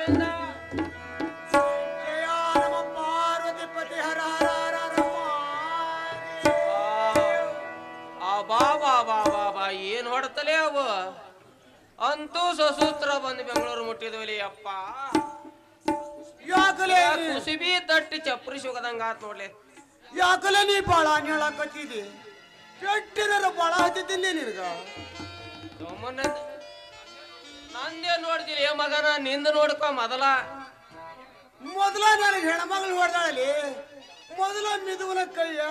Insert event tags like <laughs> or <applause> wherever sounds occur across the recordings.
ಗೋವಿಂದ. ಜಯ ನಮ ಪಾರ್ವತಿ ಪತಿ ಹರ ಹರ. ಆ ಬಾ ಬಾ ಬಾ ಬಾ ಬಾ ಏನ್ ಹೊಡ್ತಲೇ ಅವು? ಅಂತೂ ಸಸೂತ್ರ ಬಂದು ಬೆಂಗಳೂರು ಮುಟ್ಟಿದ್ವಲಿ ಅಪ್ಪ. ಯಾಕಲೆ ಕುಸಿಬಿ ತಟ್ಟಿ ಚಪ್ರಿ ಸುಗದಂಗ ಆತ್ ನೋಡ್ಲಿ. ಯಾಕಲೇ ನೀ ಬಾಳ ಹೇಳಕತ್ತಿದಿ ಕೆಟ್ಟಿರ ಬಾಳ ಹತ್ತಿದ್ದಿಲ್ಲ ನಿನಗ? ಸುಮ್ಮನೆ ನಂದೇ ನೋಡ್ತೀನಿ ಏ ಮಗನ ನಿಂದ ನೋಡ್ಕೊ ಮೊದಲ. ಮೊದಲ ನನಗೆ ಹೆಣ್ಮಗಳು ಹೊಡೆದಾಳಲಿ ಮೊದಲ ಮಿದುವನ ಕೈಯ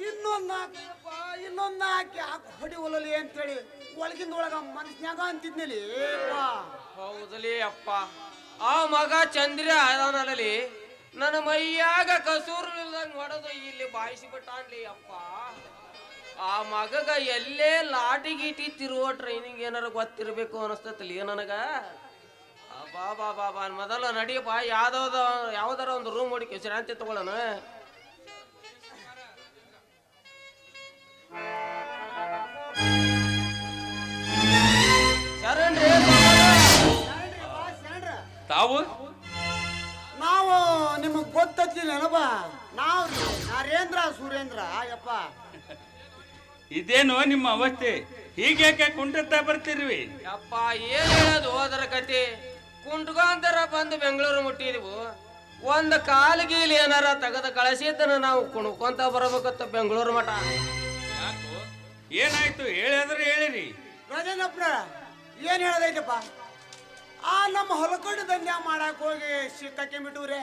ಇನ್ನೊಂದ್ ನಾಲ್ಕಪ್ಪ ಇನ್ನೊಂದ್ ನಾಲ್ಕು ಯಾಕೆ ಹೊಡಿವಲಲಿ ಅಂತೇಳಿ ಒಳಗಿಂದ ಒಳಗ ಮನಸ್ನಾಗ ಅಂತಿದ್ನಲ್ಲಿ ಹೌದಲಿ ಅಪ್ಪ. ಆ ಮಗ ಚಂದ್ರ ಅದಾನಲ್ಲಿ ನನ್ನ ಮೈಯಾಗ ಕಸೂರು ಇಲ್ದಂಗ್ ಹೊಡೆದು ಇಲ್ಲಿ ಬಾಯಿಸಿ ಬಿಟ್ಟಾನ್ಲಿ ಅಪ್ಪ. ಆ ಮಗಗ ಎಲ್ಲೇ ಲಾಟಿ ಗೀಟಿ ತಿರುವ ಟ್ರೈನಿಂಗ್ ಏನಾರ ಗೊತ್ತಿರ್ಬೇಕು ಅನಿಸ್ತತಿಲ್ಲ ನನಗ? ಬಾ ಬಾ ಬಾ ಬಾ ಮೊದಲು ನಡಿಯಪ್ಪ ಯಾವ್ದಾವ್ದ ಯಾವ್ದಾರ ಒಂದು ರೂಮ್ ಹುಡುಕಿ ವಿಶ್ರಾಂತಿ ತಗೊಳ್ಳೋಣ. ಶರಣ್ರಿ ತಾವು? ನಾವು ನಿಮಗ್ ಗೊತ್ತಿಲ್ಲ ನಾವು ನರೇಂದ್ರ ಸುರೇಂದ್ರ ಯಪ್ಪ ಇದೇನೋ ನಿಮ್ಮ ಅವಸ್ಥೆ. ಹೀಗ್ಯಾಕೆ ಕುಂಟುತ್ತಾ ಬರ್ತಿರ್ವಿ? ಅಪ್ಪ ಏನ್ ಹೇಳೋದು ಹೋದರ ಕತೆ? ಕುಂಟ್ಕೊಂತರ ಬಂದು ಬೆಂಗಳೂರು ಮುಟ್ಟಿದ್ವು. ಒಂದ್ ಗೀಲಿ ಏನಾರ ತೆಗೆದು ಕಳಿಸಿದ್ದನ್ನ ನಾವು ಕುಣ್ಕೊಂತ ಬರಬೇಕತ್ತ ಬೆಂಗಳೂರು ಮಠ. ಯಾಕೋ? ಏನಾಯ್ತು? ಹೇಳಿದ್ರೆ ಹೇಳಿರಿ. ರಾಜೇಂದ್ರಪ್ಪನ ಏನ್ ಹೇಳದೈತಪ್ಪ? ಆ ನಮ್ಮ ಹೊಲಕೊಂಡು ದಂಧ್ಯ ಮಾಡಕ್ ಹೋಗಿ ಸಿಕ್ಕಕ್ಕೆ ಬಿಟ್ಟವ್ರೆ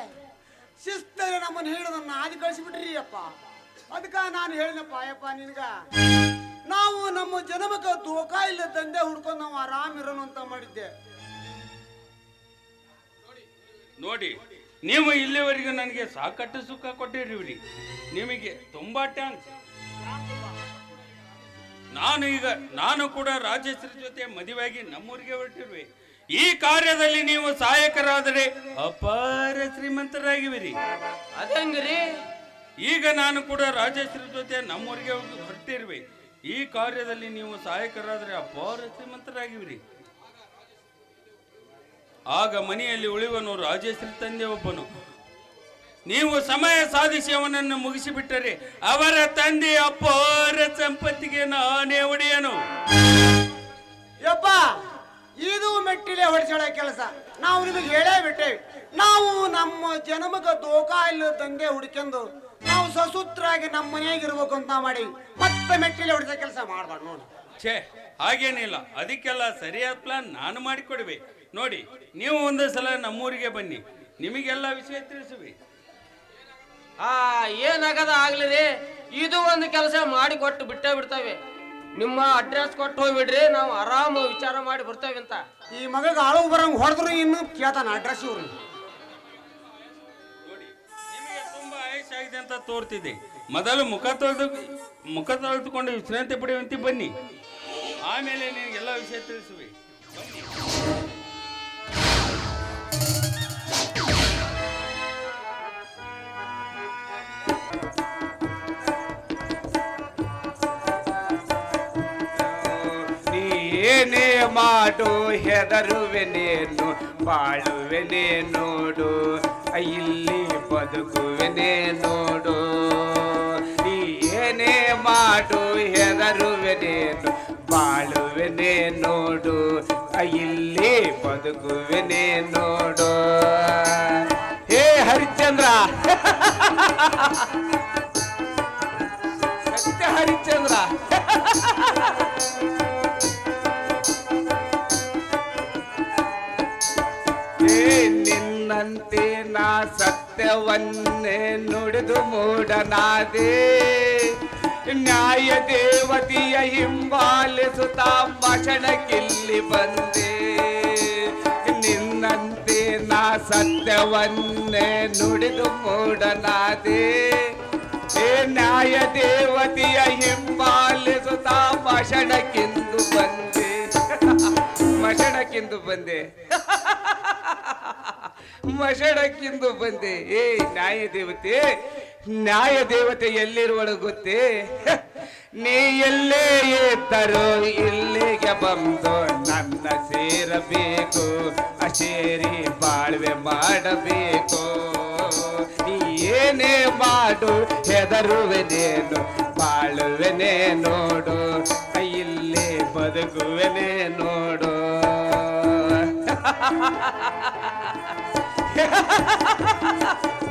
ಶಿಸ್ತರೆ ನಮ್ಮನ್ನ ಹಿಡಿದು ನಾದಿ ಕಳಿಸಿಬಿಟ್ರಿ ಅಪ್ಪ. ಅದಕ್ಕ ನಾನು ಹೇಳಿನಪ್ಪ ಅಯ್ಯಪ್ಪ ನಿನ್ಗ ನಾವು ನಮ್ಮ ಜನಮಕ್ಕೆ ತೋಕ ಇಲ್ಲ ತಂದೆ ಹುಡ್ಕೊಂಡು ನಾವು ಆರಾಮ್ ಇರೋಣ ಅಂತ ಮಾಡಿದ್ದೆ. ನೋಡಿ ನೀವು ಇಲ್ಲಿವರೆಗೂ ನನಗೆ ಸಾಕಷ್ಟು ಸುಖ ಕೊಟ್ಟಿರಿ ನಿಮಗೆ ತುಂಬಾ ಟ್ಯಾಂಕ್ಸ್ ನಾನು ಈಗ ನಾನು ಕೂಡ ರಾಜೇಶ್ವರ ಜೊತೆ ಮದುವೆಯಾಗಿ ನಮ್ಮೂರಿಗೆ ಹೊರಟಿರುವೆ ಈ ಕಾರ್ಯದಲ್ಲಿ ನೀವು ಸಹಾಯಕರಾದರೆ ಅಪಾರ ಶ್ರೀಮಂತರಾಗಿವಿರಿ ಅದಂಗ್ರಿ. ಈಗ ನಾನು ಕೂಡ ರಾಜೇಶ್ವರಿ ಜೊತೆ ನಮ್ಮೂರಿಗೆ ಹೊರಟಿರುವೆ. ಈ ಕಾರ್ಯದಲ್ಲಿ ನೀವು ಸಹಾಯಕರಾದರೆ ಅಪಾರ ಶ್ರೀಮಂತರಾಗಿವಿರಿ. ಆಗ ಮನೆಯಲ್ಲಿ ಉಳಿವನು ರಾಜೇಶ್ವರಿ ತಂದೆ ಒಬ್ಬನು. ನೀವು ಸಮಯ ಸಾಧಿಸಿ ಅವನನ್ನು ಮುಗಿಸಿಬಿಟ್ಟರೆ ಅವರ ತಂದೆ ಅಪಾರ ಸಂಪತ್ತಿಗೆ ನಾನೇ ಒಡೆಯನು. ಯಪ್ಪ, ಇದು ಮೆಟ್ಟಿಲೆ ಹೊಡಿಸೋಳ ಕೆಲಸ. ನಾವು ನಿಮಗೆ ಹೇಳೇ ಬಿಟ್ಟೇವಿ ನಾವು ನಮ್ಮ ಜನಮಗ ದೋಖ ಇಲ್ಲ ತಂದೆ ನಾವು ಸಸೂತ್ರಾಗಿ ನಮ್ಮ ಮನೆಯಾಗ ಇರ್ಬೇಕು ಅಂತ ಮಾಡಿ ಮತ್ತೆ ಮೆಟ್ಟಿಲೆ ಹೊಡೆದ ಕೆಲಸ ಮಾಡ್ಬಾರ್ದು ನೋಡಿ. ಛೇ ಹಾಗೇನಿಲ್ಲ. ಅದಕ್ಕೆಲ್ಲ ಸರಿಯಾದ ಪ್ಲಾನ್ ನಾನು ಮಾಡಿಕೊಡುವೆ. ನೋಡಿ ನೀವು ಒಂದು ಸಲ ನಮ್ಮೂರಿಗೆ ಬನ್ನಿ. ನಿಮಗೆಲ್ಲ ವಿಷಯ ತಿಳಿಸುವೆ. ಆ ಏನಾಗದ ಆಗ್ಲಿ ರೀ ಇದು ಒಂದು ಕೆಲಸ ಮಾಡಿ ಕೊಟ್ಟು ಬಿಟ್ಟೇ ಬಿಡ್ತೇವೆ. ನಿಮ್ಮ ಅಡ್ರೆಸ್ ಕೊಟ್ಟು ಹೋಗ್ಬಿಡ್ರಿ ನಾವು ಆರಾಮ ವಿಚಾರ ಮಾಡಿ ಬರ್ತೇವೆ ಅಂತ. ಈ ಮಗಗೆ ಆಳು ಬರಂಗ್ ಹೊಡೆದ್ರು ಇನ್ನು ಕೇಳ್ತಾನ ಅಡ್ರೆಸ್ ಇವ್ರು. ಆಯುಷ್ ಅಂತ ತೋರ್ತಿದೆ ಮೊದಲು ಮುಖ ತೊಳೆದು ಮುಖ ತೊಳೆದುಕೊಂಡು ವಿಶ್ರಾಂತಿ ಪಡೆಯುವಂತೆ ಬನ್ನಿ. ಆಮೇಲೆ ನಿನಗೆಲ್ಲ ವಿಷಯ ತಿಳಿಸುವೆ. ಏನೇ ಮಾಡು ಹೆದರುವೆನೇನು ಬಾಳುವೆನೇ ನೋಡು ಇಲ್ಲಿ ಬದುಕುವೆನೆ ನೋಡು ನೋಡು ಇಲ್ಲಿ ಬದುಕುವೆನೆ ನೋಡು. ಹೇ ಹರಿಶ್ಚಂದ್ರ! ಸತ್ಯ ಹರಿಶ್ಚಂದ್ರ! ನಿನ್ನಂತೆ ನಾ ಸತ್ಯವನ್ನೇ ನುಡಿದು ಮೂಡನಾದೆ. ನ್ಯಾಯ ದೇವತಿಯ ಹಿಂಬಾಲಿಸುತ್ತಾ ಭಾಷಣಕ್ಕಿಲ್ಲಿ ಬಂದೆ. ನಿನ್ನಂತೆ ನಾ ಸತ್ಯವನ್ನೇ ನುಡಿದು ಮೂಡನಾದೆ ಏ ನ್ಯಾಯ ದೇವತಿಯ ಹಿಂಬಾಲಿಸುತ್ತಾ ಭಾಷಣಕ್ಕೆಂದು ಬಂದೆ. ಮಷಣಕ್ಕೆಂದು ಬಂದೆ. <laughs> ಮಷಣಕ್ಕೆಂದು ಬಂದೆ. ಏ ನ್ಯಾಯ ದೇವತೆ ನ್ಯಾಯ ದೇವತೆ ಎಲ್ಲಿರುವಳು ಗೊತ್ತೇ? <laughs> ನೀ ಎಲ್ಲೇ ಇದ್ದರೂ ಇಲ್ಲಿಗೆ ಬಂದು ನನ್ನ ಸೇರಬೇಕು ಅಶೇರಿ ಬಾಳ್ವೆ ಮಾಡಬೇಕು. ಏನೇ ಮಾಡು ಹೆದರುವೆನೇನು ಬಾಳುವೆನೆ ನೋಡು ಇಲ್ಲೇ ಬದುಕುವೆನೆ ನೋಡು. <laughs>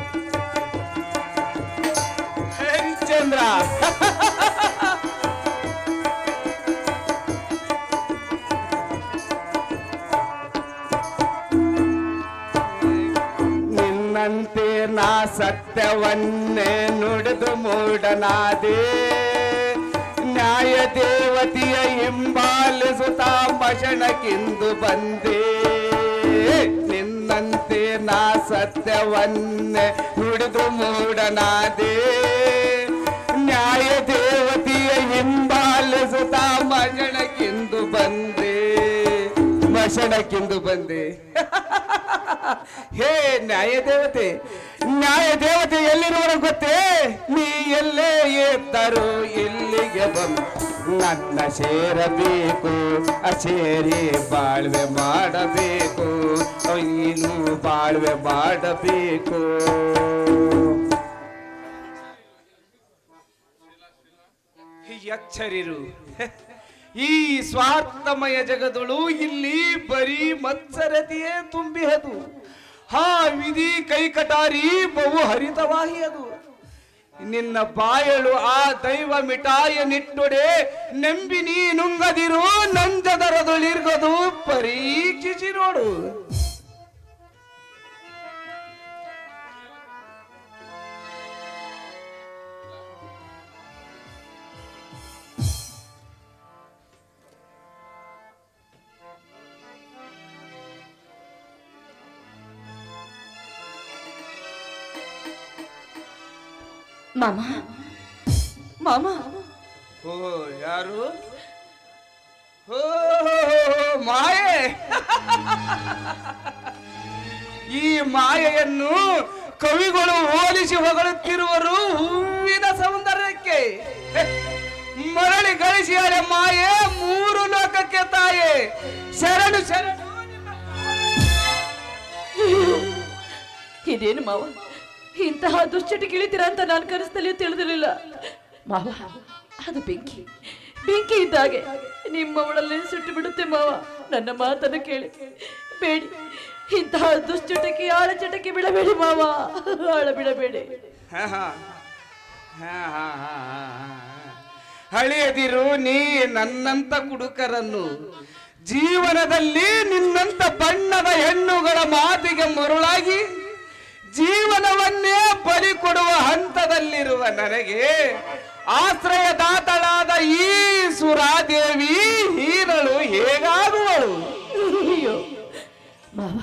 ನಿನ್ನಂತೆ ನಾ ಸತ್ಯವನ್ನೇ ನುಡಿದು ಮೂಡನಾದೆ. ನ್ಯಾಯ ದೇವತೆಯ ಹಿಂಬಾಲಿಸುತ್ತಾ ಮಶಣಕ್ಕಿಂದು ಬಂದೆ. ನಿನ್ನಂತೆ ನಾ ಸತ್ಯವನ್ನೇ ನುಡಿದು ಮೂಡನಾದೆ. ಹಿಂಬಾಲಿಸುತ್ತಾ ಮಜಣಕ್ಕೆಂದು ಬಂದೆ. ಮಷಣಕ್ಕೆಂದು ಬಂದೆ. ಹೇ ನ್ಯಾಯ ದೇವತೆ ನ್ಯಾಯ ದೇವತೆ ಎಲ್ಲಿರುವರು ಗೊತ್ತೇ? ನೀ ಎಲ್ಲೇ ಎತ್ತರು ಇಲ್ಲಿಗೆ ಬಂದು ನನ್ನ ಸೇರಬೇಕು ಅಸೇರಿ ಬಾಳ್ವೆ ಮಾಡಬೇಕು ನೀನು ಬಾಳ್ವೆ ಮಾಡಬೇಕು. ಎಚ್ಚರಿರು ಈ ಸ್ವಾರ್ಥಮಯ ಜಗದಳು ಇಲ್ಲಿ ಬರೀ ಮತ್ಸರತೆಯೇ ತುಂಬಿಹದು. ಹಾ ವಿಧಿ ಕೈ ಕಟಾರಿ ಬಹು ಹರಿತವಾಹಿ ಅದು ನಿನ್ನ ಬಾಯಳು ಆ ದೈವ ಮಿಠಾಯ ನಿಟ್ಟೊಡೆ ನಂಬಿ ನೀ ನುಂಗದಿರು, ನಂಜದರದೊಳಿರ್ಗದು ಪರೀಕ್ಷಿಸಿ ನೋಡು. ಮಾಮ. ಮಾಮ. ಓ ಯಾರು? ಓ ಮಾಯೆ. ಈ ಮಾಯೆಯನ್ನು ಕವಿಗಳು ಹೋಲಿಸಿ ಹೊಗಳುತ್ತಿರುವರು ಹೂವಿನ ಸೌಂದರ್ಯಕ್ಕೆ. ಮರಳಿ ಗಳಿಸಿದರೆ ಮಾಯೆ ಮೂರು ಲೋಕಕ್ಕೆ ತಾಯೆ. ಶರಣು ಶರಣು. ಇದೇನು ಮಾವ? ಇಂತಹ ದುಶ್ಚಟಿಗೆ ಇಳಿತೀರಾ ಅಂತ ನಾನು ಕನಸಲ್ಲಿ ತಿಳಿದಿರಲಿಲ್ಲ. ಮಾವ, ಅದು ಬೆಂಕಿ. ಬೆಂಕಿ ಇದ್ದಾಗೆ ನಿಮ್ಮ ಒಡಲೆ ಸುಟ್ಟು ಬಿಡುತ್ತೆ ಮಾವ. ನನ್ನ ಮಾತನ್ನು ಕೇಳಿ. ಬೇಡಿ. ಇಂತಹ ದುಶ್ಚಟಕ್ಕೆ ಆಳ ಚಟಕ್ಕೆ ಬಿಡಬೇಡಿ ಮಾವ. ಆಳ ಬಿಡಬೇಡಿ. ಹಳೆಯದಿರು, ನೀ ನನ್ನಂತ ಕುಡುಕರನ್ನು ಜೀವನದಲ್ಲಿ ನಿನ್ನಂತ ಬಣ್ಣದ ಹೆಣ್ಣುಗಳ ಮಾತಿಗೆ ಮರುಳಾಗಿ ಜೀವನವನ್ನೇ ಬಲಿ ಕೊಡುವ ಹಂತದಲ್ಲಿರುವ ನನಗೆ ಆಶ್ರಯದಾತಳಾದ ಈ ಸುರಾದೇವಿ ಹೀರಳು ಹೇಗಾಗುವಳು? ಅಯ್ಯೋ ಮಾವ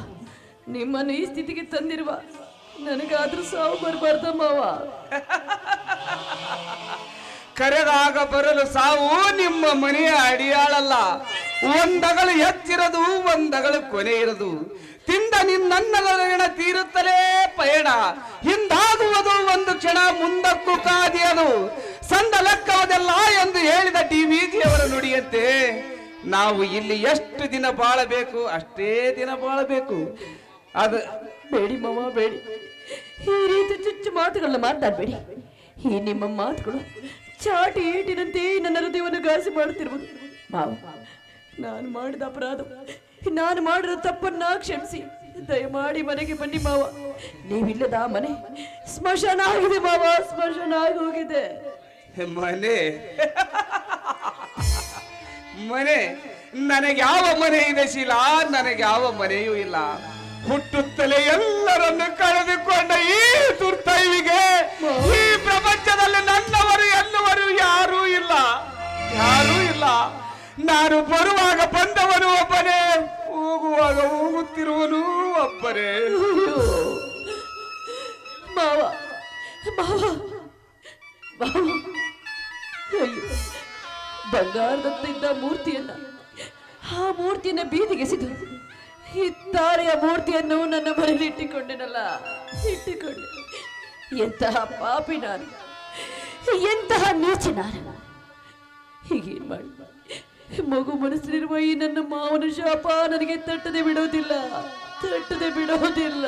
ನಿಮ್ಮನ್ನು ಈ ಸ್ಥಿತಿಗೆ ತಂದಿರುವ ನನಗಾದ್ರೂ ಸಾವು ಬರಬಾರ್ದ ಮಾವ? ಕರೆದಾಗ ಬರಲು ಸಾವು ನಿಮ್ಮ ಮನೆಯ ಅಡಿಯಾಳಲ್ಲ. ಒಂದಗಳು ಹೆಚ್ಚಿರದು ಒಂದಗಳು ಕೊನೆ ಇರದು. ತಿಂದ ನಿನ್ನ ತೀರುತ್ತಲೇ ಪಯಣ. ಹಿಂದಾಗುವುದು ಒಂದು ಕ್ಷಣ, ಮುಂದಕ್ಕೂ ಕಾದಿಯದು ಸಂದ ಲೆಕ್ಕವದೆಲ್ಲ ಎಂದು ಹೇಳಿದ ಟಿ ಅವರ ನುಡಿಯಂತೆ, ನಾವು ಇಲ್ಲಿ ಎಷ್ಟು ದಿನ ಬಾಳಬೇಕು, ಅಷ್ಟೇ ದಿನ ಬಾಳಬೇಕು. ಅದು ಬೇಡಿ ಮಾವ, ಬೇಡಿ. ಈ ರೀತಿ ಚುಚ್ಚು ಮಾತುಗಳನ್ನ ಮಾತಾಡಬೇಡಿ ಈ ನಿಮ್ಮ ಮಾತುಗಳು ಚಾಟಿ ಏಟಿನಂತೆ ನನ್ನ ಹೃದಯವನ್ನು ಗಾಸಿ ಮಾಡುತ್ತಿರುವುದು ನಾನು ಮಾಡಿದ ಅಪರಾಧ ನಾನು ಮಾಡಿರೋ ತಪ್ಪನ್ನ ಕ್ಷಮಿಸಿ. ದಯಮಾಡಿ ಮನೆಗೆ ಬನ್ನಿ ಮಾವ. ನೀವಿಲ್ಲದ ಮನೆ. ಸ್ಮಶಾನ ಆಗಿದೆ ಮಾವ, ಸ್ಮಶಾನ ಆಗಿ ಹೋಗಿದೆ. ಮನೆ. ಮನೆ. ನನಗೆ ಯಾವ ಮನೆ ಇದೆ ಶೀಲಾ? ನನಗೆ ಯಾವ ಮನೆಯೂ ಇಲ್ಲ. ಹುಟ್ಟುತ್ತಲೇ ಎಲ್ಲರನ್ನು ಕಳೆದುಕೊಂಡ ಈ ತುರ್ತೈವಿಗೆ ಈ ಪ್ರಪಂಚದಲ್ಲಿ ನನ್ನವರು ಎನ್ನುವರು ಯಾರೂ ಇಲ್ಲ. ಯಾರೂ ಇಲ್ಲ. ನಾನು ಬರುವಾಗ ಬಂದವನು ಒಬ್ಬನೇ, ಹೋಗುವಾಗ ಹೋಗುತ್ತಿರುವನು ಒಬ್ಬನೇ. ಮಾವ ಮೂರ್ತಿಯನ್ನ ಆ ಮೂರ್ತಿಯನ್ನ ಬೀದಿಗೆಸಿದು ಈ ತಾರೆಯ ಮೂರ್ತಿಯನ್ನು ನನ್ನ ಮನೆಯಲ್ಲಿ ಇಟ್ಟುಕೊಂಡೆನಲ್ಲ, ಇಟ್ಟುಕೊಂಡೆ. ಎಂತಹ ಪಾಪಿ ನಾನು ಎಂತಹ ನೀಚಿ ನಾನು. ಹೀಗೇನ್ ಮಾಡಿ ಮಗು ಮನಸ್ಸಿನಿರುವ ಈ ನನ್ನ ಮಾವನ ಶಾಪ ನನಗೆ ತಟ್ಟದೆ ಬಿಡೋದಿಲ್ಲ ತಟ್ಟದೆ ಬಿಡೋದಿಲ್ಲ